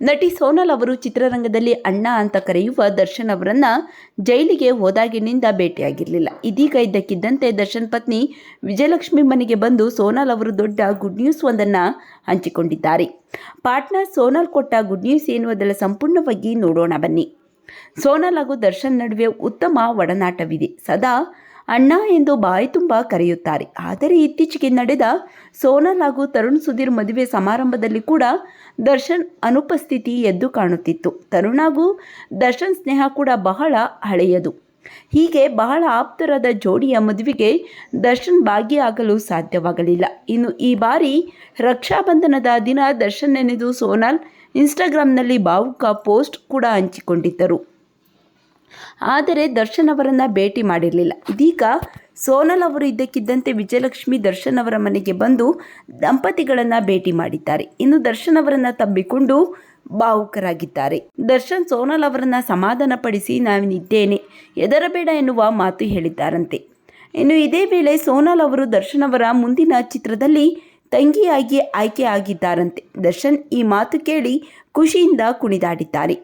ನಟಿ ಸೋನಲ್ ಅವರು ಚಿತ್ರರಂಗದಲ್ಲಿ ಅಣ್ಣ ಅಂತ ಕರೆಯುವ ದರ್ಶನ್ ಅವರನ್ನ ಜೈಲಿಗೆ ಹೋದಾಗಿನಿಂದ ಭೇಟಿಯಾಗಿರಲಿಲ್ಲ. ಇದೀಗ ಇದ್ದಕ್ಕಿದ್ದಂತೆ ದರ್ಶನ್ ಪತ್ನಿ ವಿಜಯಲಕ್ಷ್ಮಿ ಮನೆಗೆ ಬಂದು ಸೋನಲ್ ಅವರು ದೊಡ್ಡ ಗುಡ್ ನ್ಯೂಸ್ ಒಂದನ್ನು ಹಂಚಿಕೊಂಡಿದ್ದಾರೆ. ಪಾಟ್ನರ್ ಸೋನಲ್ ಕೊಟ್ಟ ಗುಡ್ ನ್ಯೂಸ್ ಅದರ ಸಂಪೂರ್ಣವಾಗಿ ನೋಡೋಣ ಬನ್ನಿ. ಸೋನಲ್ ಹಾಗೂ ದರ್ಶನ್ ನಡುವೆ ಉತ್ತಮ ಒಡನಾಟವಿದೆ. ಸದಾ ಅಣ್ಣ ಎಂದು ಬಾಯಿ ತುಂಬ ಕರೆಯುತ್ತಾರೆ. ಆದರೆ ಇತ್ತೀಚೆಗೆ ನಡೆದ ಸೋನಲ್ ಹಾಗೂ ತರುಣ್ ಸುಧೀರ್ ಮದುವೆ ಸಮಾರಂಭದಲ್ಲಿ ಕೂಡ ದರ್ಶನ್ ಅನುಪಸ್ಥಿತಿ ಎದ್ದು ಕಾಣುತ್ತಿತ್ತು. ತರುಣ್ ಹಾಗೂ ದರ್ಶನ್ ಸ್ನೇಹ ಕೂಡ ಬಹಳ ಹಳೆಯದು. ಹೀಗೆ ಬಹಳ ಆಪ್ತರಾದ ಜೋಡಿಯ ಮದುವೆಗೆ ದರ್ಶನ್ ಭಾಗಿಯಾಗಲು ಸಾಧ್ಯವಾಗಲಿಲ್ಲ. ಇನ್ನು ಈ ಬಾರಿ ರಕ್ಷಾಬಂಧನದ ದಿನ ದರ್ಶನ್ ನೆನೆದು ಸೋನಾಲ್ ಇನ್ಸ್ಟಾಗ್ರಾಮ್ನಲ್ಲಿ ಭಾವುಕ ಪೋಸ್ಟ್ ಕೂಡ ಹಂಚಿಕೊಂಡಿದ್ದರು. ಆದರೆ ದರ್ಶನ್ ಅವರನ್ನು ಭೇಟಿ ಮಾಡಿರಲಿಲ್ಲ. ಇದೀಗ ಸೋನಲ್ ಅವರು ಇದ್ದಕ್ಕಿದ್ದಂತೆ ವಿಜಯಲಕ್ಷ್ಮಿ ದರ್ಶನ್ ಅವರ ಮನೆಗೆ ಬಂದು ದಂಪತಿಗಳನ್ನು ಭೇಟಿ ಮಾಡಿದ್ದಾರೆ. ಇನ್ನು ದರ್ಶನ್ ಅವರನ್ನು ತಬ್ಬಿಕೊಂಡು ಭಾವುಕರಾಗಿದ್ದಾರೆ ದರ್ಶನ್ ಸೋನಲ್ ಅವರನ್ನು ಸಮಾಧಾನಪಡಿಸಿ ನಾನಿದ್ದೇನೆ ಎದರಬೇಡ ಎನ್ನುವ ಮಾತು ಹೇಳಿದ್ದಾರಂತೆ. ಇನ್ನು ಇದೇ ವೇಳೆ ಸೋನಲ್ ಅವರು ದರ್ಶನ್ ಅವರ ಮುಂದಿನ ಚಿತ್ರದಲ್ಲಿ ತಂಗಿಯಾಗಿ ಆಯ್ಕೆ ಆಗಿದ್ದಾರಂತೆ. ದರ್ಶನ್ ಈ ಮಾತು ಕೇಳಿ ಖುಷಿಯಿಂದ ಕುಣಿದಾಡಿದ್ದಾರೆ.